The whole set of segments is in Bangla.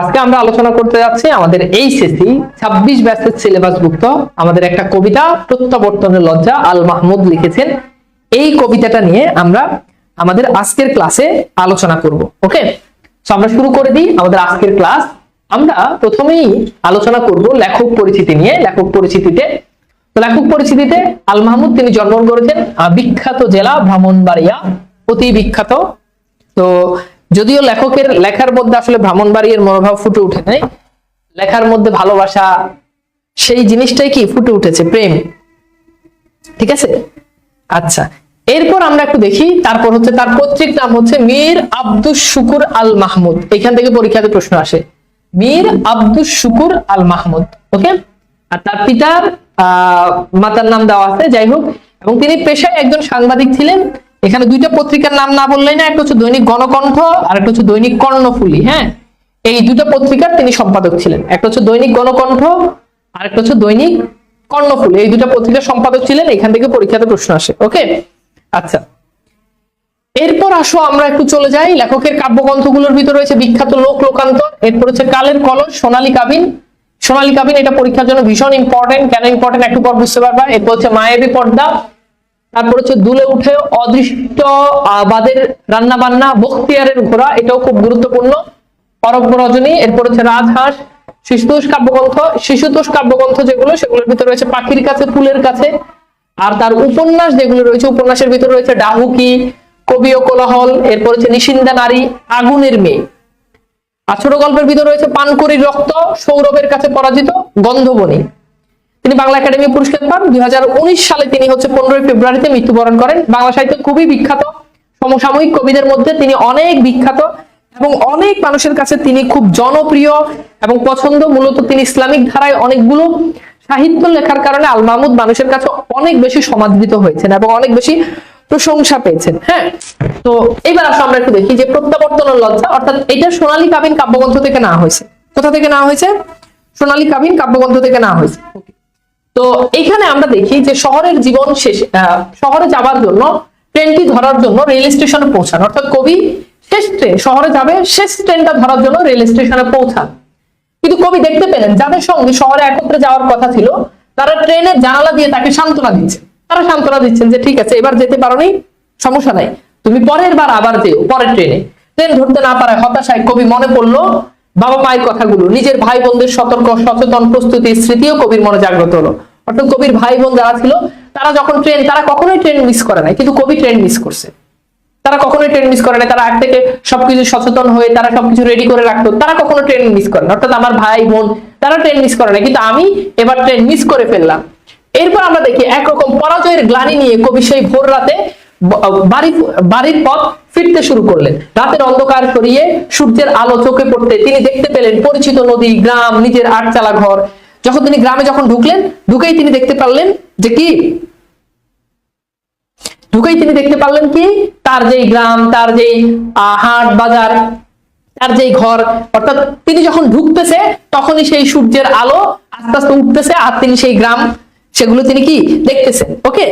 আজকে আমরা আলোচনা করতে যাচ্ছি আমাদের এইচএসসি ছাব্বিশ ব্যাচের সিলেবাস ভুক্ত। আমাদের একটা কবিতা, প্রত্যাবর্তনের লজ্জা আল মাহমুদ লিখেছেন। এই কবিতাটা নিয়ে আমরা আমাদের আজকের ক্লাসে আলোচনা করব ওকে তো আমরা শুরু করে দিই আমাদের আজকের ক্লাস আমরা প্রথমেই আলোচনা করব লেখক পরিচিতি নিয়ে। লেখক পরিচিতিতে, তো লেখক পরিচিতিতে আল মাহমুদ তিনি জন্মগ্রহণ করেছেন বিখ্যাত জেলা ব্রাহ্মণবাড়িয়া অতি বিখ্যাত। তো যদিও লেখকের, লেখার মধ্যে আসলে ব্রাহ্মণবাড়িয়ার মনোভাব ফুটে উঠে নাই, লেখার মধ্যে ভালোবাসা, সেই জিনিসটাই কি ফুটে উঠেছে, প্রেম। ঠিক আছে? আচ্ছা এরপর আমরা একটু দেখি, তারপর হচ্ছে তার পৈতৃক নাম হচ্ছে মীর আব্দুস শুকুর আল মাহমুদ। এখান থেকে পরীক্ষাতে প্রশ্ন আসে। মীর আব্দুস শুকুর আল মাহমুদ, ওকে? আর তার পিতার মাতার নাম দেওয়া আছে, যাই হোক। এবং তিনি পেশায় একজন সাংবাদিক ছিলেন এখানে দুইটা পত্রিকার নাম না বললেই না, একটা হচ্ছে দৈনিক গণকণ্ঠ আর একটা হচ্ছে দৈনিক কর্ণফুলি হ্যাঁ? এই দুটো পত্রিকার তিনি সম্পাদক ছিলেন। একটা হচ্ছে দৈনিক গণকণ্ঠ আর একটা হচ্ছে দৈনিক কর্ণফুলি। এই দুটো পত্রিকার সম্পাদক ছিলেন, এখান থেকে পরীক্ষাতে প্রশ্ন আসে, ওকে? আচ্ছা। এরপর আসো আমরা একটু চলে যাই। লেখকের কাব্যগ্রন্থগুলোর ভিতরে রয়েছে বিখ্যাত লোক লোকান্তর, এরপর হচ্ছে কালের কলস, সোনালী কাবিন। সোনালী কাবিন, এটা পরীক্ষার জন্য ভীষণ ইম্পর্টেন্ট কেন ইম্পর্টেন্ট একটু পর বুঝতে পারবা। এরপর হচ্ছে মায়াবী পর্দা তারপর হচ্ছে দুলে উঠে অদৃষ্ট আহ, বাদের রান্না বান্না বখতিয়ারের ঘোড়া এটাও খুব গুরুত্বপূর্ণ। অরব্য রজনী এরপর হচ্ছে রাজহাঁস শিশুতোষ কাব্যগ্রন্থ। শিশুতোষ কাব্যগ্রন্থ যেগুলো সেগুলোর ভিতরে রয়েছে পাখির কাছে ফুলের কাছে। আর তার উপন্যাস যেগুলো রয়েছে উপন্যাসের ভিতরে রয়েছে ডাহুকি কবি ও কোলাহল এরপর হচ্ছে নিশিন্দা নারী আগুনের মেয়ে। আর ছোট গল্পের ভিতরে রয়েছে পানকরির রক্ত সৌরভের কাছে পরাজিত গন্ধবনী। তিনি বাংলা একাডেমি পুরস্কার পান। দুই হাজার উনিশ সালে তিনি হচ্ছে পনেরোই ফেব্রুয়ারিতে মৃত্যুবরণ করেন। বাংলা সাহিত্য খুবই বিখ্যাত। সমসাময়িক কবিদের মধ্যে তিনি অনেক বিখ্যাত এবং অনেক মানুষের কাছে তিনি খুব জনপ্রিয় এবং পছন্দ। মূলত তিনি ইসলামিক ধারায় অনেকগুলো সাহিত্য লেখার কারণে আল মাহমুদ মানুষের কাছে অনেক বেশি সমাদৃত হয়েছেন এবং অনেক বেশি প্রশংসা পেয়েছেন। হ্যাঁ তো এবার আসলে আমরা একটু দেখি যে প্রত্যাবর্তনের লজ্জা, অর্থাৎ এটা সোনালী কাবিন কাব্যগ্রন্থ থেকে না হয়েছে। কোথা থেকে না হয়েছে? সোনালী কাবিন কাব্যগ্রন্থ থেকে না হয়েছে. তো এখানে আমরা দেখি যে শহরের জীবন শেষ শহরে যাবার জন্য ট্রেনটি ধরার জন্য রেল স্টেশনে পৌঁছান। অর্থাৎ কবি শেষ ট্রেন, শহরে যাবে, শেষ ট্রেনটা ধরার জন্য রেল স্টেশনে পৌঁছান। কিন্তু কবি দেখতে পেলেন, যাদের সঙ্গে শহরে একত্রে যাওয়ার কথা ছিল, তারা ট্রেনের জানালা দিয়ে তাকে সান্ত্বনা দিচ্ছে তারা সান্ত্বনা দিচ্ছেন যে, ঠিক আছে, এবার যেতে পারোনি, সমস্যা নাই। তুমি পরের বার আবার যেও, পরের ট্রেনে। ট্রেন ধরতে না পারায় হতাশায় কবি মনে পড়ল বাবা মায়ের কথাগুলো, নিজের ভাই বোনদের সতর্ক, সচেতন প্রস্তুতি স্মৃতিও কবির মনে জাগ্রত হলো। অর্থাৎ কবির ভাই বোন যারা ছিল, তারা যখন ট্রেন তারা কখনোই ট্রেন মিস করে নাই, কিন্তু কবি ট্রেন মিস করছে। তারা কখনোই ট্রেন মিস করে না তারা আগ থেকে সবকিছু সচেতন হয়ে, তারা সবকিছু রেডি করে রাখতো, তারা কখনো ট্রেন মিস করে না অর্থাৎ আমার ভাই বোন তারা ট্রেন মিস করে না কিন্তু আমি এবার ট্রেন মিস করে ফেললাম। এরপর আমরা দেখি একরকম পরাজয়ের গ্লানি নিয়ে কবি সেই ভোর রাতে বাড়ি, বাড়ির পথ ফিরতে শুরু করলেন। রাতের অন্ধকার সরিয়ে সূর্যের আলো চোখে পড়তে তিনি দেখতে পেলেন পরিচিত নদী, গ্রাম, নিজের আটচালা ঘর। যখন তিনি গ্রামে যখন ঢুকলেন, ঢুকেই তিনি দেখতে পারলেন যে কি? ঢুকেই তিনি দেখতে পারলেন কি? তার যেই গ্রাম, তার যেই হাট বাজার, তার যেই ঘর, অর্থাৎ তিনি যখন ঢুকতেছে, তখনই সেই সূর্যের আলো আস্তে আস্তে উঠতেছে আর তিনি সেই গ্রাম, সেগুলো তিনি কি? দেখতেছেন। ওকে?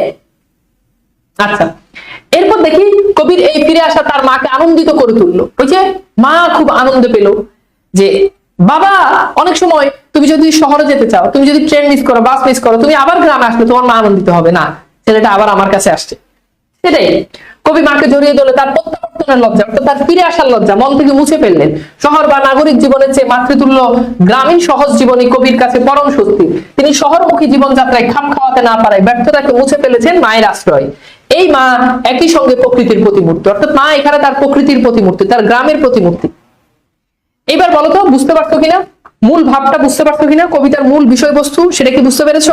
আচ্ছা। এরপর দেখি কবির এই ফিরে আসা তার মাকে আনন্দিত করে তুললো। যে মা খুব আনন্দ পেল যে, বাবা, অনেক সময় তুমি যদি শহরে যেতে চাও, তুমি যদি ট্রেন মিস করো বাস মিস করো, তুমি আবার গ্রামে আসলে তোমার মা আনন্দিত হবে। না, ছেলেটা আবার আমার কাছে আসছে। সেটাই। কবি মাকে জড়িয়ে ধরলে তার প্রত্যাবর্তনের লজ্জা, অর্থাৎ তার ফিরে আসার লজ্জা, মন থেকে মুছে ফেললেন। শহর বা নাগরিক জীবনের চেয়ে মাতৃতুল্য গ্রামীণ সহজ জীবনী কবির কাছে পরম স্বস্তি। তিনি শহরমুখী জীবনযাত্রায় খাপ খাওয়াতে না পারায় ব্যর্থতাকে মুছে ফেলেছেন মায়ের আশ্রয়। এই মা একই সঙ্গে প্রকৃতির প্রতিমূর্তি, অর্থাৎ মা এখানে তার প্রকৃতির প্রতিমূর্তি, তার গ্রামের প্রতিমূর্তি। এবার বলো তো, বুঝতে পারতো কিনা? মূল ভাবটা বুঝতে পারতো কিনা? কবিতার মূল বিষয়বস্তু, সেটা কি বুঝতে পেরেছ?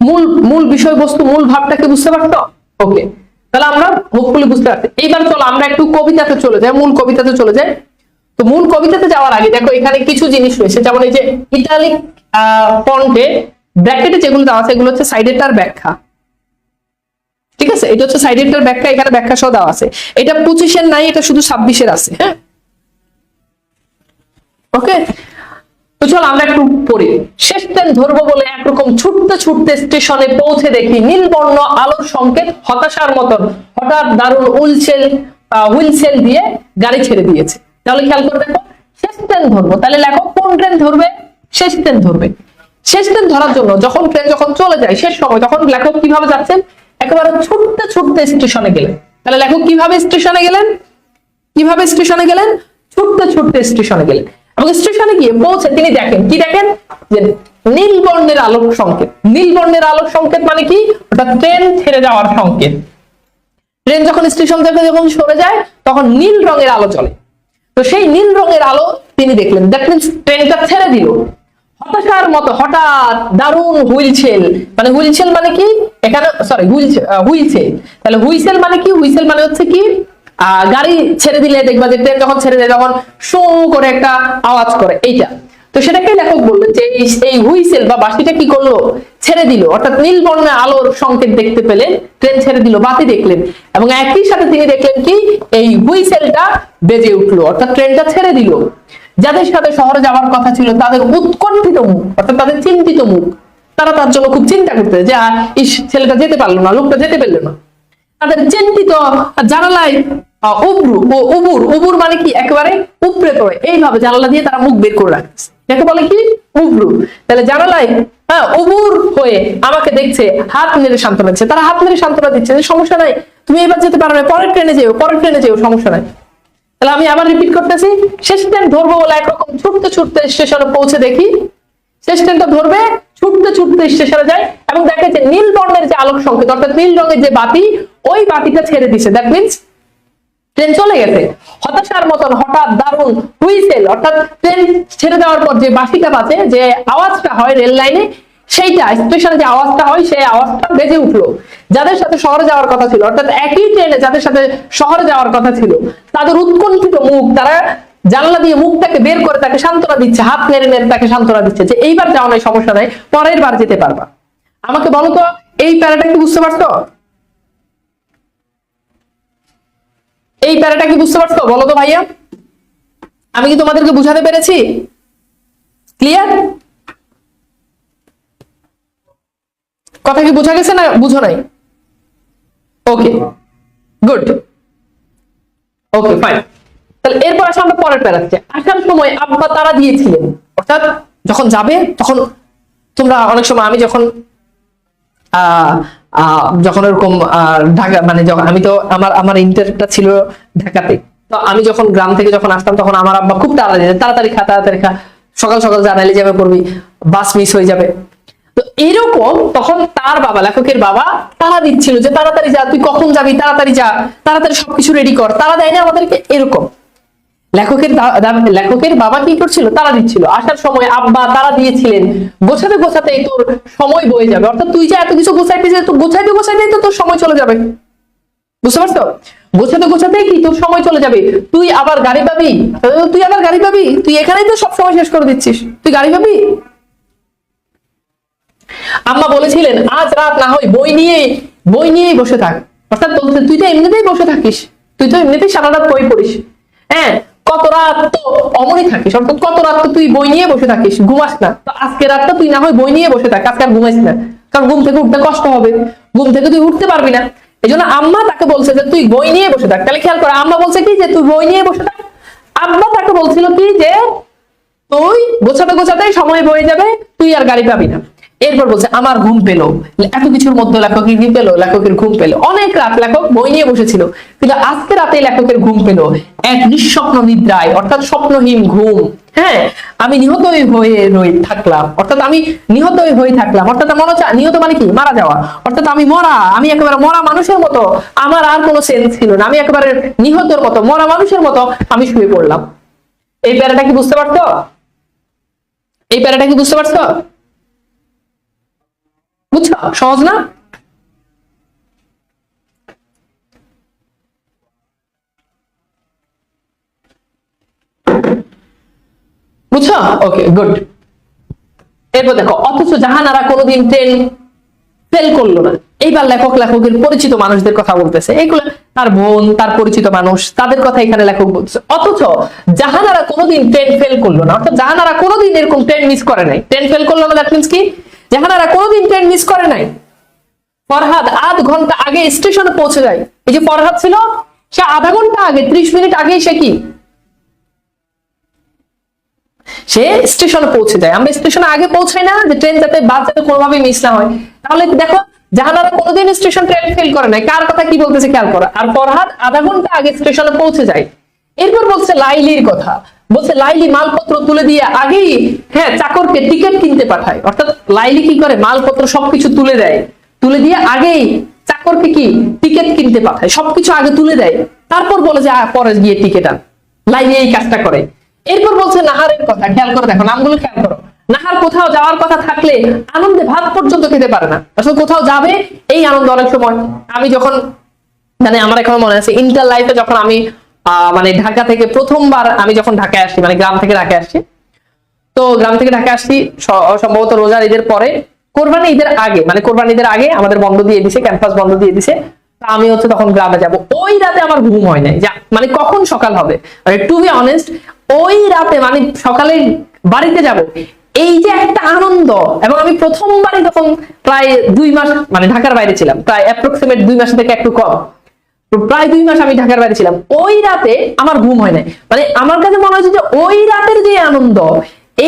মূল মূল বিষয়বস্তু, মূল ভাবটাকে বুঝতে পারতো ওকে, তাহলে আমরা হোপফুলি বুঝতে পারছি। এইবার চলো, আমরা একটু কবিতাতে চলে যাই, মূল কবিতাতে চলে যাই। তো মূল কবিতাতে যাওয়ার আগে দেখো, এখানে কিছু জিনিস রয়েছে, যেমন এই যে ইটালিক ফন্টে ব্র্যাকেটে যেগুলো দেওয়া আছে, এগুলো হচ্ছে সাইডেরটার ব্যাখ্যা। ঠিক আছে? এটা হচ্ছে সাইডেরটার ব্যাখ্যা, এখানে ব্যাখ্যা সহ দেওয়া আছে। এটা পঁচিশের নাই, এটা শুধু ছাব্বিশের আছে হ্যাঁ? ওকে তো চল আমরা একটু পড়ি। শেষ ট্রেন ধরবো বলে একরকম ছুটতে ছুটতে স্টেশনে পৌঁছে দেখি নীলবর্ণ আলোর সংকেত হতাশার মতন। হঠাৎ দারুণ উলছেল হুইল সেল দিয়ে গাড়ি ছেড়ে দিয়েছে। তাহলে খেয়াল করে দেখো, শেষ ট্রেন ধরবো। তাহলে লেখো কোন ট্রেন ধরবে? শেষ ট্রেন ধরবে। শেষ ট্রেন ধরার জন্য, যখন ট্রেন যখন চলে যায়, শেষ সময় তখন লেখক কীভাবে যাচ্ছেন, একেবারে ছুটতে ছুটতে স্টেশনে গেলেন। তাহলে লেখক কীভাবে স্টেশনে গেলেন? কীভাবে স্টেশনে গেলেন? ছুটতে ছুটতে স্টেশনে গেলেন। এবং স্টেশনে গিয়ে পৌঁছে তিনি দেখেন, কি দেখেন? যে নীল বর্ণের আলোক সংকেত। নীল বর্ণের আলোক সংকেত মানে কি? ওটা ট্রেন ছেড়ে যাওয়ার সংকেত। ট্রেন যখন স্টেশন থেকে যখন সরে যায়, তখন নীল রঙের আলো চলে। তো সেই নীল রঙের আলো তিনি দেখলেন। দ্যাট মিনস ট্রেনটা ছেড়ে দিল। হতাশার মতো, হঠাৎ দারুণ হুইলছেল মানে হুইলছেল মানে কি? এখানে সরি হুইল হুইলছেল তাহলে হুইসেল মানে কি? হুইসেল মানে হচ্ছে কি? গাড়ি ছেড়ে দিলে দেখবা যে ট্রেন যখন ছেড়ে দেয়, তখন শো করে একটা আওয়াজ করে, এইটা। তো সেটাকে লেখক বললেন যে এই- হুইসেল বা বাঁশিটা কি করল? ছেড়ে দিল। অর্থাৎ নীল বর্ণের আলোর সংকেত দেখতে পেলেন ট্রেন ছেড়ে দিল, বাতি দেখলেন। এবং একই সাথে তিনি দেখলেন কি? এই হুইসেলটা বেজে উঠল, অর্থাৎ ট্রেনটা ছেড়ে দিল। যাদের সাথে শহরে যাওয়ার কথা ছিল, তাদের উৎকণ্ঠিত মুখ, অর্থাৎ তাদের চিন্তিত মুখ, তারা তার জন্য খুব চিন্তা করতে যে ইস, ছেলেটা যেতে পারল না, লোকটা যেতে পারল না। তাদের চিন্তিত জানালায় উবরু ও, উবুর উবুর মানে কি? একেবারে উপরে পড়ে এইভাবে জানালা দিয়ে তারা মুখ বের করে রাখছে। যাকে বলে কি? উবরু। তাহলে জানালায় হ্যাঁ উবুর হয়ে আমাকে দেখছে, হাত নেড়ে সান্ত্বনা দিচ্ছে। তারা হাত নেড়ে সান্ত্বনা দিচ্ছে যে, সমস্যা নাই, তুমি এবার যেতে পারো না, পরের ট্রেনে যেও, পরের ট্রেনে যেও, সমস্যা নাই। তাহলে আমি আবার রিপিট করতেছি। শেষ ট্রেন ধরবো বলে একরকম ছুটতে ছুটতে স্টেশনে পৌঁছে দেখি। শেষ ট্রেনটা ধরবে, ছুটতে ছুটতে স্টেশনে যায় এবং দেখে যে নীল বর্ণের যে আলোক সংকেত, অর্থাৎ নীল রঙের যে বাতি, ওই বাতিটা ছেড়ে দিছে। দ্যাট মিনস ট্রেন চলে গেছে। হতাশার মতন হঠাৎ দারুণ হুইসেল অর্থাৎ ট্রেন ছেড়ে দেওয়ার পর যে বাসিটা বাজে, যে আওয়াজটা হয় রেল লাইনে সেইটা স্টেশনে যে আওয়াজটা হয়, সেই আওয়াজটা বেজে উঠল। যাদের সাথে শহরে যাওয়ার কথা ছিল, অর্থাৎ একই ট্রেনে যাদের সাথে শহরে যাওয়ার কথা ছিল, তাদের উৎকণ্ঠিত মুখ, তারা জানলা দিয়ে মুখটাকে বের করে তাকে সান্ত্বনা দিচ্ছে, হাত নেড়ে নেড়ে তাকে সান্ত্বনা দিচ্ছে যে এইবার যাওয়া নাই সমস্যা নাই, পরের বার যেতে পারবা। আমাকে বলো তো, এই প্যারাটা কি বুঝতে পারছ? এই প্যারাটা কি বুঝতে পারছ? বলো তো ভাইয়া। আমি কি তোমাদেরকে বুঝাতে পেরেছি? ক্লিয়ার কথা কি বোঝা গেছে না বুঝো নাই? ওকে গুড ওকে ফাইন তাহলে এরপর আসলে আমরা পরের প্যারাতে আসার সময় আব্বা তারা দিয়েছিলেন। অর্থাৎ যখন যাবে, তখন তোমরা অনেক সময় আমি যখন যখন এরকম ঢাকা মানে যখন আমি তো আমার আমার ইন্টারটা ছিল ঢাকাতে। তো আমি যখন গ্রাম থেকে যখন আসতাম, তখন আমার আব্বা খুব তাড়াতাড়ি তাড়াতাড়ি খা তাড়াতাড়ি খা। সকাল সকাল জানালে যাবে করবি, বাস মিস হয়ে যাবে। তো এরকম তখন তার বাবা, লেখকের বাবা, তারা দিচ্ছিল যে তাড়াতাড়ি যা, তুই কখন যাবি? তাড়াতাড়ি যা, তাড়াতাড়ি সবকিছু রেডি কর। তারা দেয় না আমাদেরকে, এরকম। লেখকের লেখকের বাবা কি করছিল? তারা দিচ্ছিল। আসার সময় আব্বা তারা দিয়েছিলেন, গোছাতে গোছাতেই তোর সময় বয়ে যাবে। অর্থাৎ তুই যে এত কিছু গোছাইতে যে গোছাইতে গোছাইতেই তো তোর সময় চলে যাবে। বুঝতে পারছ? গোছাতে গোছাতেই কি তোর সময় চলে যাবে? তুই আবার গাড়ি পাবি? তুই আবার গাড়ি পাবি? তুই এখানেই তো সব সময় শেষ করে দিচ্ছিস। তুই গাড়ি পাবি? আম্মা বলেছিলেন, আজ রাত না হয় বই নিয়ে বই নিয়েই বসে থাক। অর্থাৎ বলতে তুই তো এমনিতেই বসে থাকিস, তুই তো এমনিতেই সারা রাত বই পড়িস। হ্যাঁ কত রাত তো অমনই থাকিস, অর্থাৎ কত রাত তো তুই বই নিয়ে বসে থাকিস, ঘুমাস না। তো আজকে রাতটা তুই না হয় বই নিয়ে বসে থাক, আজকে আর ঘুমাইস না, কারণ ঘুম থেকে উঠতে কষ্ট হবে, ঘুম থেকে তুই উঠতে পারবি না। এই জন্য আম্মা তাকে বলছে যে, তুই বই নিয়ে বসে থাক। তাহলে খেয়াল কর, আম্মা বলছে কি যে, তুই বই নিয়ে বসে থাক। আব্বা তাকে বলছিল কি যে, তুই গোছাতে গোছাতেই সময় বয়ে যাবে, তুই আর গাড়ি পাবি না। এরপর বলছে, আমার ঘুম পেল। এত কিছুর মধ্যে লেখকের কি পেল? লেখকের ঘুম পেল। অনেক রাত লেখক বই নিয়ে বসেছিল, কিন্তু আজকে রাতে লেখকের ঘুম পেল। এক নিঃস্বপ্ন নিদ্রায়, অর্থাৎ স্বপ্নহীন ঘুম। হ্যাঁ আমি নিহত হয়ে রই থাকলাম। অর্থাৎ আমি নিহত হয়ে থাকলাম। অর্থাৎ মনে হচ্ছে, নিহত মানে কি? মারা যাওয়া। অর্থাৎ আমি মরা, আমি একেবারে মরা মানুষের মতো। আমার আর কোনো সেন্স ছিল না। আমি একেবারে নিহতের মতো, মরা মানুষের মতো আমি শুয়ে পড়লাম। এই প্যারাটা কি বুঝতে পারছ? এই প্যারাটা কি বুঝতে পারছ? বুঝছ? সহজ না? বুঝছ? ওকে গুড এরপর দেখো, অথচ জাহানারা কোনোদিন ট্রেন ফেল করল না। এইবার লেখক লেখকের পরিচিত মানুষদের কথা বলতেছে। এইগুলো তার বোন, তার পরিচিত মানুষ, তাদের কথা এখানে লেখক বলছে অথচ জাহানারা কোনোদিন ট্রেন ফেল করল না। অর্থাৎ জাহানারা কোনোদিন এরকম ট্রেন মিস করে নাই। ট্রেন ফেল করল না দ্যাট মিনস কি? জাহানারা কোনোদিন ট্রেন মিস করে নাই। ফরহাদ আধ ঘণ্টা আগে স্টেশনে পৌঁছে যায়। এই যে ফরহাদ ছিল, সে আধা ঘণ্টা আগে, ত্রিশ মিনিট আগেই সে কি? সে স্টেশনে পৌঁছে যায়। আমরা স্টেশনে আগে পৌঁছাই না যে ট্রেন যাতে বাস যাতে কোনোভাবে মিস না হয়। তাহলে দেখো, জাহানারা কোনোদিন স্টেশন ট্রেন ফেল করে নাই। কার কথা কি বলতেছে খেয়াল করা। আর ফরহাদ আধা ঘণ্টা আগে স্টেশনে পৌঁছে যায়। এরপর বলছে লাইলির কথা। বলছে, লাইলি মালপত্র তুলে দিয়ে আগেই হ্যাঁ চাকরকে টিকিট কিনতে পাঠায়। অর্থাৎ লাইলি কি করে? মালপত্র সবকিছু তুলে দেয়। তুলে দিয়ে আগেই চাকরকে কি? টিকিট কিনতে পাঠায়। সবকিছু আগে তুলে দেয়। তারপর বলে যে পরে গিয়ে টিকিট আন। লাইলি এই কাজটা করে। এরপর বলছে, নাহারের কথা, খেয়াল করে দেখো, নামগুলো খেয়াল করো। নাহার কোথাও যাওয়ার কথা থাকলে আনন্দে ভাত পর্যন্ত খেতে পারে না। আসলে কোথাও যাবে, এই আনন্দ অনেক সময়। আমি যখন মানে আমার এখন মনে আছে ইন্টার লাইফে যখন আমি মানে ঢাকা থেকে প্রথমবার আমি যখন ঢাকায় আসছি মানে গ্রাম থেকে ঢাকায় আসছি তো গ্রাম থেকে ঢাকায় আসছি সম্ভবত রোজার ঈদের পরে, কোরবানি ঈদের আগে মানে কোরবানি ঈদের আগে আমাদের বন্ধ দিয়ে দিছে, ক্যাম্পাস বন্ধ দিয়ে দিছে আমি হচ্ছে তখন গ্রামে যাব। ওই রাতে আমার ঘুম হয় নাই। মানে কখন সকাল হবে? মানে টু বি অনেস্ট ওই রাতে মানে সকালে বাড়িতে যাব, এই যে একটা আনন্দ। এবং আমি প্রথমবারই তখন প্রায় দুই মাস মানে ঢাকার বাইরে ছিলাম, প্রায় অ্যাপ্রক্সিমেট দুই মাস থেকে একটু কম। প্রায় দুই মাস আমি ঢাকার বাইরে ছিলাম। ওই রাতে আমার ঘুম হয় নাই। মানে আমার কাছে মনে হয়েছে যে ওই রাতের যে আনন্দ,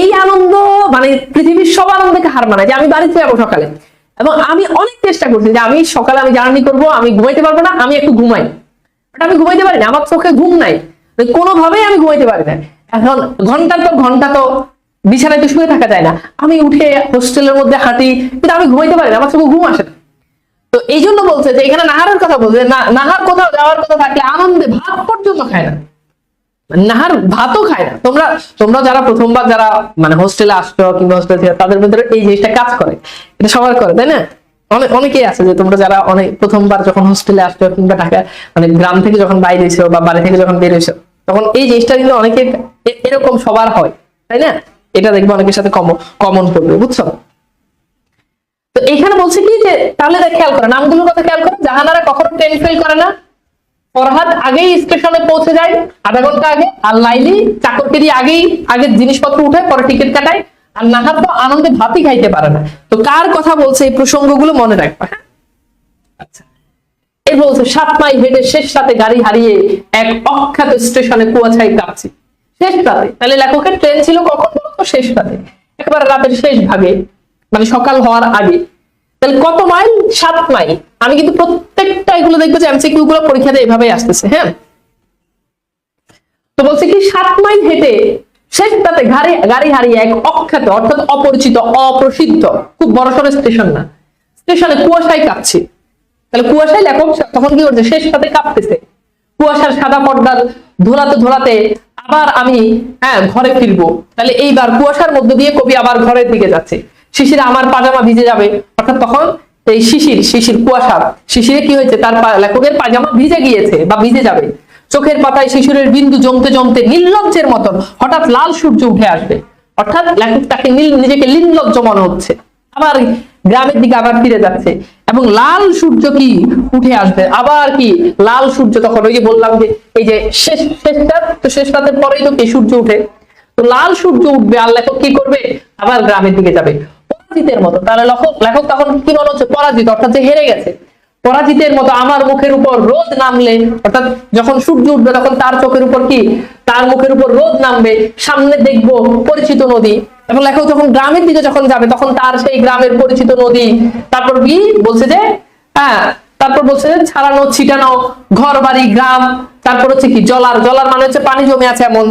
এই আনন্দ মানে পৃথিবীর সব আনন্দকে হার মানায় যে আমি বাড়িতে যাব সকালে। এবং আমি অনেক চেষ্টা করছি যে আমি সকালে আমি জার্নি করব, আমি ঘুমাইতে পারব না, আমি একটু ঘুমাই। আমি ঘুমাইতে পারি না, আমার চোখে ঘুম নাই। মানে কোনোভাবেই আমি ঘুমাইতে পারি না। এখন ঘণ্টার পর ঘণ্টা তো বিছানায় তো শুয়ে থাকা যায় না। আমি উঠে হোস্টেলের মধ্যে হাঁটি, কিন্তু আমি ঘুমাইতে পারি না, আমার চোখে ঘুম আসে না। তো এই জন্য বলছে যে এখানে নাহারের কথা বলছে। নাহার কোথাও যাওয়ার কথা থাকলে আনন্দে ভাত পর্যন্ত খায় না। নাহার ভাতও খায় না। তোমরা তোমরা যারা প্রথমবার যারা মানে হোস্টেলে আসছো কিংবা হোস্টেল থেকে তাদের ভিতরে এই জিনিসটা কাজ করে। এটা সবার করে, তাই না? অনেক অনেকেই আছে যে তোমরা যারা অনেক প্রথমবার যখন হোস্টেলে আসছো কিংবা ঢাকা মানে গ্রাম থেকে যখন বাইরে বা বাড়ি থেকে যখন বের হয়েছো তখন এই জিনিসটা কিন্তু অনেকের এ- এরকম সবার হয়, তাই না? এটা দেখবে অনেকের সাথে কমন কমন করবে, বুঝছ? তো এখানে বলছে কি যে, তাহলে খেয়াল করে, নামগুলোর কথা খেয়াল করে, জাহানারা কখনো ট্রেন ফেল করে না। ফরহাদ আগেই স্টেশনে পৌঁছে যায়, আধা ঘণ্টা আগে, আর লাইলি চাকরকে দিয়ে আগেই, আগের জিনিসপত্র উঠায় পরে টিকিট কাটায়, আর নাহার তো আনন্দে ভাতই খাইতে পারে না। তো কার কথা বলছে এই প্রসঙ্গগুলো মনে রাখবা? আচ্ছা। এই বলছে, সাত মাই হেঁটে শেষ রাতে গাড়ি হারিয়ে এক অখ্যাত স্টেশনে কুয়াশায় কাঁপছি। শেষ রাতে? তাহলে লেখকের ট্রেন ছিল কখন বলতো শেষ রাতে? একেবারে রাতের শেষ ভাগে। মানে সকাল হওয়ার আগে। তাহলে কত মাইল? সাত মাইল। আমি কিন্তু প্রত্যেকটা এগুলো দেখব যে এমসিকিউ গুলো পরীক্ষাতে এভাবেই আসতেছে হ্যাঁ? তো বলছে কি, সাত মাইল হেঁটে শেষ রাতে গাড়ি গাড়ি হারিয়ে এক অখ্যাত, অর্থাৎ অপরিচিত, অপ্রসিদ্ধ, খুব বড় সড়ো স্টেশন না, স্টেশনে কুয়াশায় কাঁপছে। তাহলে কুয়াশায় লেখক তখন কি করছে? শেষ রাতে কাঁপতেছে। কুয়াশার সাদা পর্দা ধোলাতে ধোলাতে আবার আমি হ্যাঁ ঘরে ফিরবো। তাহলে এইবার কুয়াশার মধ্য দিয়ে কবি আবার ঘরের দিকে যাচ্ছে। শিশিরে আমার পাজামা ভিজে যাবে। অর্থাৎ তখন এই শিশির শিশির কুয়াশা, শিশিরে কি হয়েছে? তার লেখকের পাজামা ভিজে গিয়েছে বা ভিজে যাবে। চোখের পাতায় শিশিরের বিন্দু জমতে জমতে নির্লজ্জের মতন হঠাৎ লাল সূর্য উঠে আসবে। অর্থাৎ লেখক তাকে নিজেকে নির্লজ্জ মনে হচ্ছে। আবার গ্রামের দিকে আবার ফিরে যাচ্ছে। এবং লাল সূর্য কি? উঠে আসবে। আবার কি? লাল সূর্য তখন ওই যে বললাম যে, এই যে শেষ শেষ রাত, তো শেষ রাতের পরেই তো কি সূর্য উঠে? তো লাল সূর্য উঠবে আর লেখক কি করবে? আবার গ্রামের দিকে যাবে। পরাজিতের মতো। তাহলে লেখক লেখক তখন কি মনে হচ্ছে? পরাজিত, অর্থাৎ যে হেরে গেছে। পরাজিতের মতো আমার মুখের উপর রোদ নামলে, অর্থাৎ যখন সূর্য উঠবে তখন তার চোখের উপর কি? তার মুখের উপর রোদ নামবে। সামনে দেখব পরিচিত নদী। এবং লেখক যখন গ্রামের দিকে যখন যাবে, তখন তার সেই গ্রামের পরিচিত নদী। তারপর কি? বলছে যে হ্যাঁ তারপর বলছে যে, ছাড়ানো, ছিটানো ঘর বাড়ি গ্রাম। তারপর হচ্ছে কি? জলার জলার মানে হচ্ছে পানি জমে আছে এমন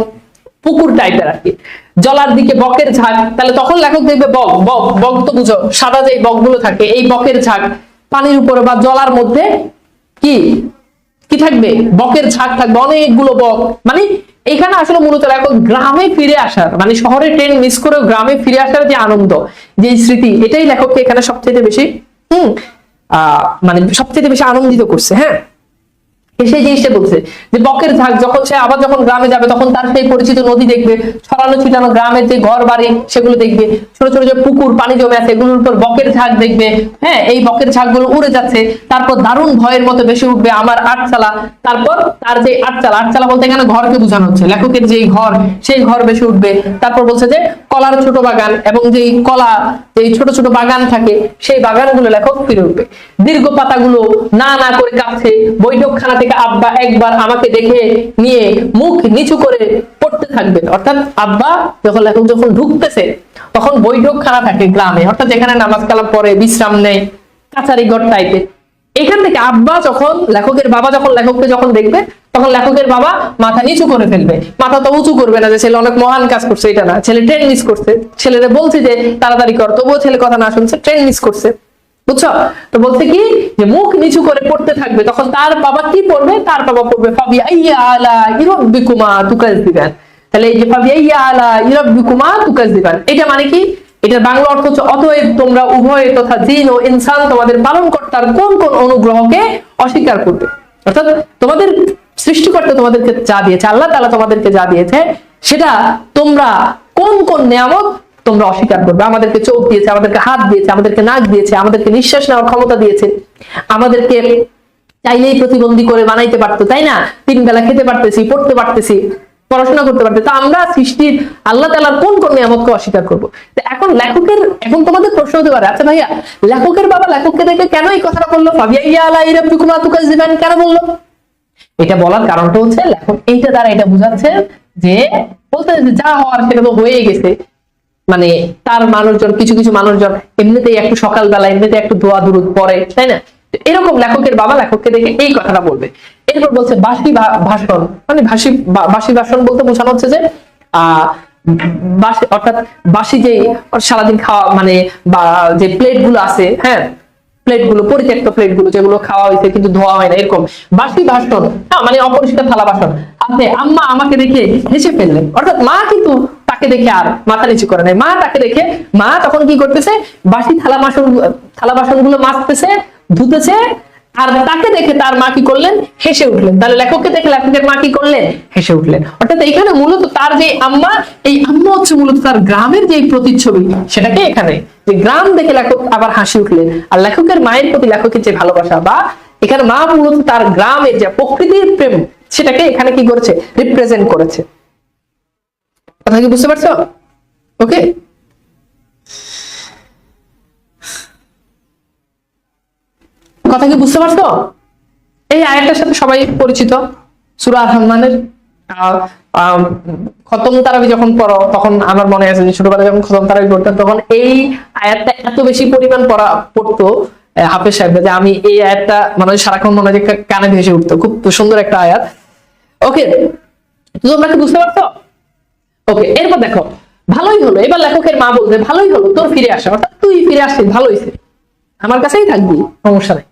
পুকুর টাইপের আর কি। জলার দিকে বকের ঝাঁক, তাহলে তখন লেখক দেখবে বক বক বক তো বুঝো, সাদা যে বকগুলো থাকে, এই বকের ঝাঁক, পানির উপরে বা জলার মধ্যে কি? কি থাকবে? বকের ঝাঁক থাকবে, অনেকগুলো বক। মানে এখানে আসলে মূলত লেখক গ্রামে ফিরে আসার মানে শহরে ট্রেন মিস করেও গ্রামে ফিরে আসার যে আনন্দ, যে স্মৃতি, এটাই লেখককে এখানে সবচেয়ে বেশি, হম, আহ মানে সবচেয়ে বেশি আনন্দিত করছে হ্যাঁ? সেই জিনিসটা বলছে যে বকের ঝাঁক, যখন সে আবার যখন গ্রামে যাবে, তখন তার সেই পরিচিত নদী দেখবে, ছড়ানো ছিটানো গ্রামের যে ঘর বাড়ি, সেগুলো দেখবে, ছোট ছোট যে পুকুর, পানি জমে আছে, এগুলোর উপর বকের ঝাঁক দেখবে। হ্যাঁ এই বকের ঝাঁকগুলো উড়ে যাচ্ছে, তারপর দারুণ ভয়ের মতো বেশি উঠবে আমার আটচালা। তারপর তার যে আটচালা আটচালা বলতে এখানে ঘরকে বোঝানো হচ্ছে? লেখকের যে ঘর, সেই ঘর বেশি উঠবে। তারপর বলছে যে কলার ছোট বাগান এবং যেই কলা, যেই ছোট ছোট বাগান থাকে, সেই বাগানগুলো লেখক ফিরে উঠবে। দীর্ঘ পাতাগুলো না না করে কাঁপছে বৈঠকখানা থেকে আব্বা একবার আমাকে দেখে নিয়ে মুখ নিচু করে পড়তে থাকবে অর্থাৎ আব্বা যখন লেখক যখন ঢুকতেছে, তখন বৈঠক খানা থাকে গ্রামে। অর্থাৎ যেখানে নামাজ কালাম পরে বিশ্রাম নেয়, কাছারি ঘর টাইপের এখান থেকে আব্বা যখন, লেখকের বাবা যখন লেখককে যখন দেখবে, তখন লেখকের বাবা মাথা নিচু করে ফেলবে। মাথা তো উঁচু করবে না যে ছেলে অনেক মহান কাজ করছে, এটা না। ছেলে ট্রেন মিস করছে। ছেলেরা বলছে যে, তাড়াতাড়ি কর। তবুও ছেলে কথা না শুনছে ট্রেন মিস করছে। বুঝছ? তো বলছে কি? যে মুখ নিচু করে পড়তে থাকবে, তখন তার বাবা কি পড়বে? তার বাবা পড়বে ফাবি আইয়া আলা ইরব্বিকুমা তুকাজ দিবেন তাহলে এই যে ফাবি আইয়া আলা ইরব্বিকুমা তুকাজ দিবেন এটা মানে কি? এটার বাংলা অর্থ হচ্ছে, অতএব তোমরা উভয় তথা জিন ও ইনসান, তোমাদের পালন কর্তার কোন কোন অনুগ্রহকে অস্বীকার করবে? অর্থাৎ তোমাদের সৃষ্টিকর্তা তোমাদেরকে যা দিয়েছে, আল্লাহ তাআলা তোমাদেরকে যা দিয়েছে, সেটা তোমরা কোন কোন নিয়ামত তোমরা অস্বীকার করবে। আমাদেরকে চোখ দিয়েছে, আমাদেরকে হাত দিয়েছে, আমাদেরকে নাক দিয়েছে, আমাদেরকে নিঃশ্বাস নেওয়ার ক্ষমতা দিয়েছে। আমাদেরকে চাইলেই প্রতিবন্ধী করে বানাইতে পারতো, তাই না? তিন বেলা খেতে পারতেছি, পড়তে পারতেছি, পড়াশোনা করতে পারতে তো আমরা সৃষ্টির আল্লাহ তালার কোন কোন নিয়ামতকে অস্বীকার করব? এখন লেখকের, এখন তোমাদের প্রশ্ন হতে পারে আচ্ছা ভাইয়া, লেখকের বাবা লেখককে দেখে কেন এই কথাটা বলল? কেন বলল? এটা বলার কারণটা হচ্ছে লেখক এইটা দ্বারা এটা বুঝাচ্ছে যে বলতে যা হওয়ার সেটা তো হয়ে গেছে। মানে তার মানুষজন, কিছু কিছু মানুষজন এমনিতেই একটু সকালবেলা এমনিতে একটু দোয়া দুরুদ পড়ে তাই না? এরকম লেখকের বাবা লেখককে দেখে এই কথাটা বলবে। এরপর বলছে, বাসি ভাষণ। মানে বা- বাসি ভাষণ বলতে বোঝানো হচ্ছে যে আহ বাসি, অর্থাৎ বাসি যে সারাদিন খাওয়া মানে বা, যে প্লেটগুলো আছে হ্যাঁ? প্লেটগুলো পরিত্যক্ত প্লেটগুলো যেগুলো খাওয়া হয়েছে, কিন্তু ধোয়া হয় না, এরকম। বাসি ভাষণ হ্যাঁ মানে অপরিষ্কার থালা বাসন আপনি আম্মা আমাকে দেখে হেসে ফেললেন। অর্থাৎ মা কিন্তু তাকে দেখে আর মাথা নিচু করে নাই। মা তাকে দেখে, মা তখন কি করতেছে? বাসি থালা বাসন থালা বাসনগুলো মাজতেছে, ধুতেছে, আর তাকে দেখে তার মা কি করলেন? হেসে উঠলেন। তাহলে লেখককে দেখে লেখকের মা কি করলেন? হেসে উঠলেন। অর্থাৎ এখানে মূলত তার যে আম্মা, এই আম্মা হচ্ছে মূলত তার গ্রামের যে প্রতিচ্ছবি, সেটাকে এখানে। যে গ্রাম দেখে লেখক আবার হাসি উঠলেন। আর লেখকের মায়ের প্রতি লেখকের যে ভালোবাসা, বা এখানে মা মূলত তার গ্রামের যে প্রকৃতির প্রেম সেটাকে এখানে কি করেছে? রিপ্রেজেন্ট করেছে। কথা কি বুঝতে পারছ? ওকে কথা কি বুঝতে পারছ? এই আয়াতটার সাথে সবাই পরিচিত। সুরা রহমানের খতম তারাবি যখন পড়ো, তখন আমার মনে আছে যে ছোটবেলায় যখন খতম তারাবি পড়তাম, তখন এই আয়াতটা এত বেশি পরিমাণ পড়া, পড়তো হাফেজ সাহেব, যে আমি এই আয়াতটা মানে সারাক্ষণ মনে হয় কানে ভেসে উঠতো। খুব সুন্দর একটা আয়াত। ওকে তোমরা কি বুঝতে পারছ? ওকে, এরপর দেখো, ভালোই হলো। এবার লেখকের মা বলছে, ভালোই হলো, তোর ফিরে আসা। অর্থাৎ তুই ফিরে আসছিস ভালো হয়েছে। আমার কাছেই থাকবি, সমস্যা নেই।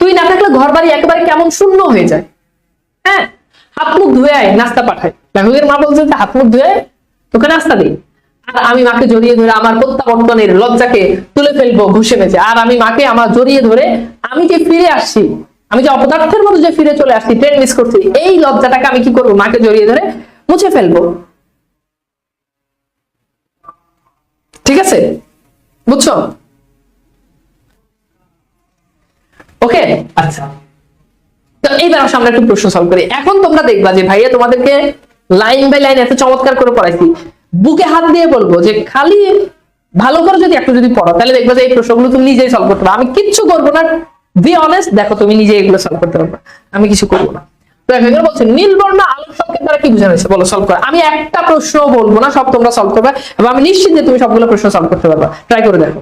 তুই না থাকলে ঘর বাড়ি একেবারে কেমন শূন্য হয়ে যায়। হ্যাঁ হাত মুখ ধুয়ে আয়, নাস্তা পাঠায়। লেখকের মা বলছে যে, হাত মুখ ধুয়ে তোকে নাস্তা দিই। আর আমি মাকে জড়িয়ে ধরে আমার প্রত্যাবর্তনের লজ্জাকে তুলে ফেলব ঘুষে মেজে। আর আমি মাকে আমার জড়িয়ে ধরে আমি যে ফিরে আসছি আমি যে অপদার্থের মতো যে ফিরে চলে আসছি ট্রেন মিস করছি এই লজ্জাটাকে আমি কি করব? মাকে জড়িয়ে ধরে মুছে ফেলব। ঠিক আছে? বুঝছ? ওকে? আচ্ছা। তো এইবার আসো আমরা একটু প্রশ্ন সলভ করি। এখন তোমরা দেখবা যে ভাইয়া তোমাদেরকে লাইন বাই লাইন এত চমৎকার করে পড়াইছি। বুকে হাত দিয়ে বলব যে খালি ভালো করে যদি একটু যদি পড়ো, তাহলে দেখবা যে এই প্রশ্নগুলো তুমি নিজেই সলভ করতে পারবে আমি কিচ্ছু করব না। বি অনেস্ট দেখো তুমি নিজে এগুলো সলভ করতে পারবে। আমি কিছু করব না। হয়েছে? আমি একটা প্রশ্ন বলব না, সব তোমরা করবে এবং আমি তুমি সবগুলো প্রশ্ন করতে পারবে। ট্রাই করে দেখো।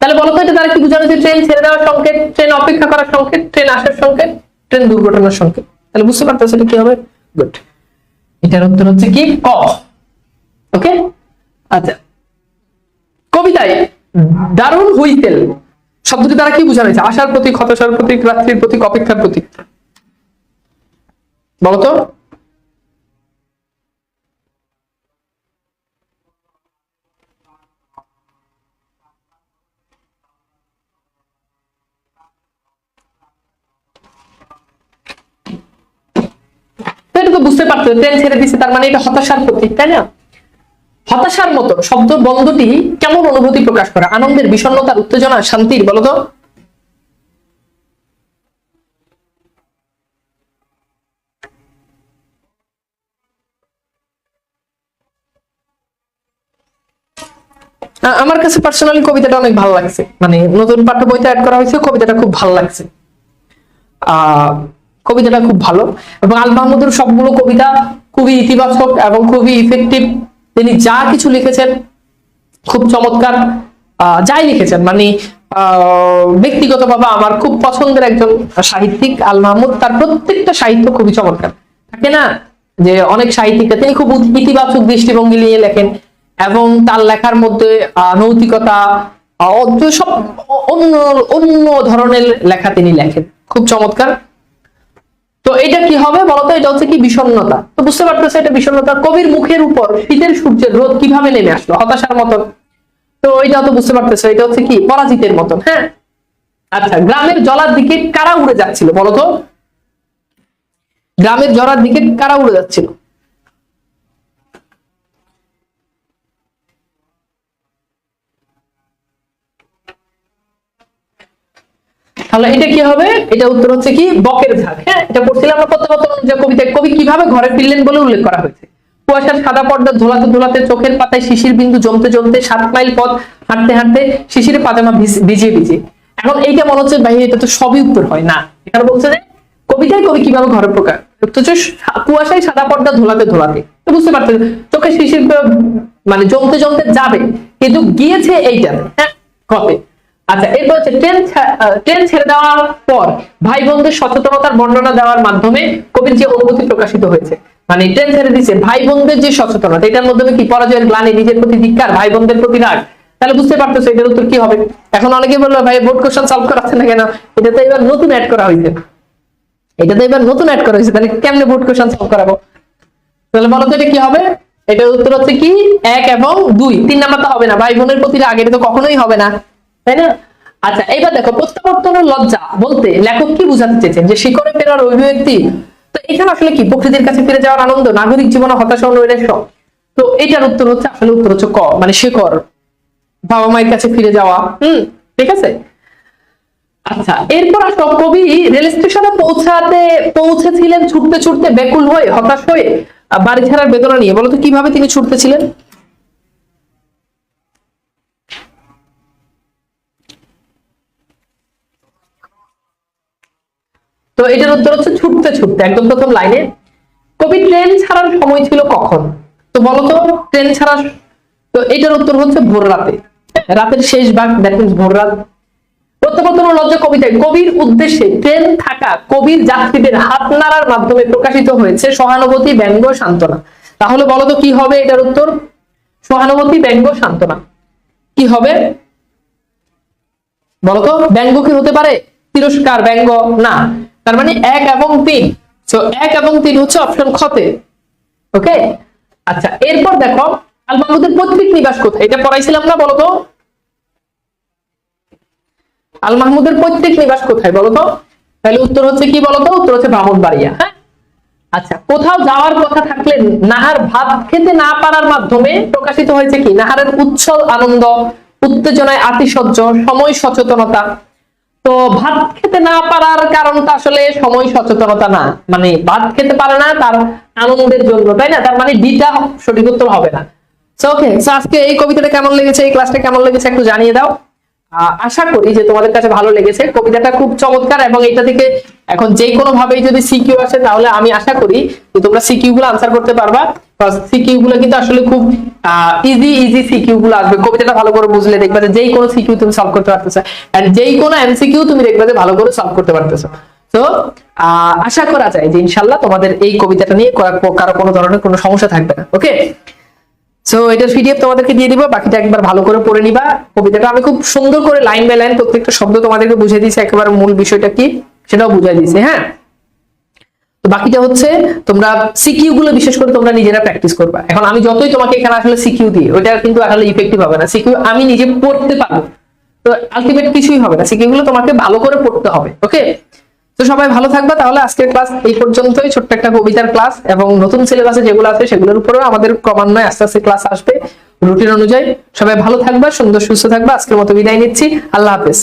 তাহলে বলো তো, এটা দ্বারা কি বোঝানো হচ্ছে ট্রেন ছেড়ে দেওয়ার সংকেত ট্রেন অপেক্ষা করার সংকেত ট্রেন আসার সংকেত? ট্রেন দুর্ঘটনার সংকেত। তাহলে বুঝতে পারতেছে এটা কি হবে? গুড এটার উত্তর হচ্ছে কি? ক। ওকে আচ্ছা। কবিতায়, দারুণ হুইসেল শব্দটি দ্বারা কি বোঝানো হয়েছে? আশার প্রতীক, হতাশার প্রতীক, রাত্রির প্রতীক, অপেক্ষার প্রতীক। বলতো বুঝতে পারছ ট্রেন ছেড়ে দিছে তার মানে এটা হতাশার প্রতীক তাই না? হতাশার মতো শব্দ বন্ধটি কেমন অনুভূতি প্রকাশ করে? আনন্দের বিষণ্ণতার উত্তেজনা শান্তির বলতো আমার কাছে পার্সোনালি কবিতাটা অনেক ভালো লাগছে। মানে নতুন পাঠ্য বইতে অ্যাড করা হয়েছে কবিতাটা খুব ভালো লাগছে। আহ, কবিতাটা খুব ভালো এবং আল মাহমুদের সবগুলো কবিতা খুবই ইতিবাচক এবং খুবই ইফেক্টিভ তিনি যা কিছু লিখেছেন খুব চমৎকার। যাই লিখেছেন মানে ব্যক্তিগতভাবে আমার খুব পছন্দের একজন সাহিত্যিক আল মাহমুদ। তার প্রত্যেকটা সাহিত্য খুবই চমৎকার। থাকে না যে অনেক সাহিত্যিক তিনি খুব ইতিবাচক দৃষ্টিভঙ্গি নিয়ে লেখেন এবং তার লেখার মধ্যে নৈতিকতা সব অন্য অন্য ধরনের লেখা তিনি লেখেন। খুব চমৎকার। তো এটা কি হবে বলতো? এটা হচ্ছে কি বিষণ্ণতা। তো বুঝতে পারতেছে এটা বিষণ্ণতা কবির মুখের উপর, শীতের সূর্যের রোদ কীভাবে নেমে আসলো? হতাশার মতন। তো এটা তো বুঝতে পারতেছে এটা হচ্ছে কি? পরাজিতের মতন হ্যাঁ? আচ্ছা গ্রামের জলার দিকে কারা উড়ে যাচ্ছিল বলতো? গ্রামের জলার দিকে কারা উড়ে যাচ্ছিল? তাহলে এটা কি হবে? এটা উত্তর হচ্ছে কি? বকের ঝাঁক হ্যাঁ এটা পড়ছিলাম আমরা প্রত্যেকত যে কবিতায় কবি কীভাবে ঘরে ফিরলেন বলে উল্লেখ করা হয়েছে। কুয়াশার সাদা পর্দা ধোলাতে ধোলাতে চোখের পাতায় শিশির বিন্দু জমতে জমতে সাত মাইল পথ হাঁটতে হাঁটতে শিশিরে পাজামা ভিজ- ভিজিয়ে ভিজিয়ে। এখন এইটা মনে হচ্ছে, ভাই, এটা তো সবই উত্তর হয়। না, এখানে বলছে যে কবিতায় কবি কীভাবে ঘরে প্রকার সা- কুয়াশায় সাদা পর্দা ধোলাতে ধোলাতে। তো বুঝতে পারছেন চোখে শিশির মানে জমতে জমতে যাবে, কিন্তু গিয়েছে এইটা হ্যাঁ কবে আচ্ছা এরপর হচ্ছে ট্রেন ট্রেন ছেড়ে দেওয়ার পর ভাই বোনদের সচেতনতার বর্ণনা দেওয়ার মাধ্যমে কবির যে অনুভূতি প্রকাশিত হয়েছে মানে ট্রেন ছেড়ে দিচ্ছে ভাই বোনদের যে সচেতনতা, এটার মাধ্যমে কি পরাজয়ের গ্লানি, নিজের প্রতি ধিক্কার ভাই বোনদের প্রতি রাগ? তাহলে বুঝতে পারতেছো এটার উত্তর কি হবে। এখন অনেকে বলল, ভাই বোর্ড কোশ্চেন সলভ করাচ্ছে না কেন? এটা তো এবার নতুন অ্যাড করা হয়েছে। এটা তো এবার নতুন অ্যাড করা হয়েছে, তাহলে কেমনে বোর্ড কোশ্চেন সলভ করাবো? তাহলে বলো তো এটা কি হবে? এটার উত্তর হচ্ছে কি? এক এবং দুই। তিন নাম্বার তো হবে না ভাই বোনের প্রতি রাগ, এটা তো কখনোই হবে না। তাই না? আচ্ছা এবার দেখো প্রত্যাবর্তনের লজ্জা বলতে লেখক কি বুঝাতে চেয়েছেন? যে শিকড়ে ফেরার অভিব্যক্তি, তো এখানে আসলে কি প্রকৃতির কাছে ফিরে যাওয়ার আনন্দ, নাগরিক জীবনে হতাশা নৈরাশ্য তো এটার উত্তর হচ্ছে, আসলে উত্তর হচ্ছে ক মানে শিকড়, বাবা মায়ের কাছে ফিরে যাওয়া, হুম, ঠিক আছে? আচ্ছা এরপর আসো, কবি রেল স্টেশনে পৌঁছাতে, পৌঁছেছিলেন ছুটতে ছুটতে বেকুল হয়ে, হতাশ হয়ে বাড়ি ছাড়ার বেদনা নিয়ে। বলতো কীভাবে তিনি ছুটতেছিলেন তো এটার উত্তর হচ্ছে ছুটতে ছুটতে, একদম প্রথম লাইনে কবি ট্রেন ছাড়ার সময় ছিল কখন? তো বলতো, ট্রেন ছাড়ার তো এটার উত্তর হচ্ছে ভোর রাতে। রাতের শেষ ভাগ দ্যাট মিনস ভোর রাত। প্রত্যাবর্তন লজ্জা কবিতায়, কবির উদ্দেশ্যে ট্রেন থাকা কবির যাত্রীদের হাত নাড়ার মাধ্যমে প্রকাশিত হয়েছে সহানুভূতি, ব্যঙ্গ, সান্ত্বনা। তাহলে বলো তো কি হবে এটার উত্তর? সহানুভূতি, ব্যঙ্গ, সান্ত্বনা। কি হবে? বলতো, ব্যঙ্গ কি হতে পারে? তিরস্কার, ব্যঙ্গ, না। তার মানে এক এবং তিন। তো এক এবং তিন হচ্ছে অপশন খতে ওকে আচ্ছা এরপর দেখো আল মাহমুদের পৈতৃক নিবাস কোথায়? এটা পড়াইছিলাম না বলতো আল মাহমুদের পৈতৃক নিবাস কোথায় বলতো তাহলে উত্তর হচ্ছে কি বলতো উত্তর হচ্ছে ব্রাহ্মণবাড়িয়া হ্যাঁ? আচ্ছা কোথাও যাওয়ার কথা থাকলে নাহার ভাত খেতে না পারার মাধ্যমে প্রকাশিত হয়েছে কি? নাহারের উচ্ছল আনন্দ, উত্তেজনায় আতিশয্য, সময় সচেতনতা তো ভাত খেতে না পারার কারণটা আসলে সময় সচেতনতা না। মানে ভাত খেতে পারে না, তার আনন্দের জন্য, তাই না? তার মানে ডিটা সঠিক উত্তর হবে না। ওকে আজকে এই কবিতাটা কেমন লেগেছে, এই ক্লাসটা কেমন লেগেছে একটু জানিয়ে দাও। আশা করি যে তোমাদের কাছে ভালো লেগেছে। কবিতাটা খুব চমৎকার এবং এটা থেকে এখন যে কোনো ভাবেই যদি সিকিউ আসে, তাহলে আমি আশা করি যে তোমরা সিকিউ গুলো আনসার করতে পারবা। সিকিউ আশা করা যায় যে ইনশাল্লাহ তোমাদের এই কবিতাটা নিয়ে কারো- কোনো ধরনের কোনো সমস্যা থাকবে না। ওকে তোমাদেরকে দিয়ে দিব, বাকিটা একবার ভালো করে পড়ে নিবা। কবিতাটা আমি খুব সুন্দর করে লাইন বাই লাইন প্রত্যেকটা শব্দ তোমাদেরকে বুঝিয়ে দিয়েছি। একেবারে মূল বিষয়টা কি? সেটাও বুঝাই দিয়েছি হ্যাঁ? তো বাকিটা হচ্ছে তোমরা সিকিউ গুলো বিশেষ করে তোমরা নিজেরা প্র্যাকটিস করবা। এখন আমি যতই তোমাকে এখানে আসলে সিকিউ দিই ওইটা কিন্তু আসলে ইফেক্টিভ হবে না। সিকিউ আমি নিজে পড়তে পারব। তো আলটিমেট কিছুই হবে না। সিকিউ গুলো তোমাকে ভালো করে পড়তে হবে ওকে তো সবাই ভালো থাকবা, তাহলে আজকের ক্লাস এই পর্যন্তই। ছোট্ট একটা কবিতার ক্লাস এবং নতুন সিলেবাসে যেগুলো আছে সেগুলোর উপরেও আমাদের ক্রমান্বয়ে আস্তে আস্তে ক্লাস আসবে। রুটিন অনুযায়ী সবাই ভালো থাকবা, সুন্দর সুস্থ থাকবা। আজকের মতো বিদায় নিচ্ছি। আল্লাহ হাফেজ।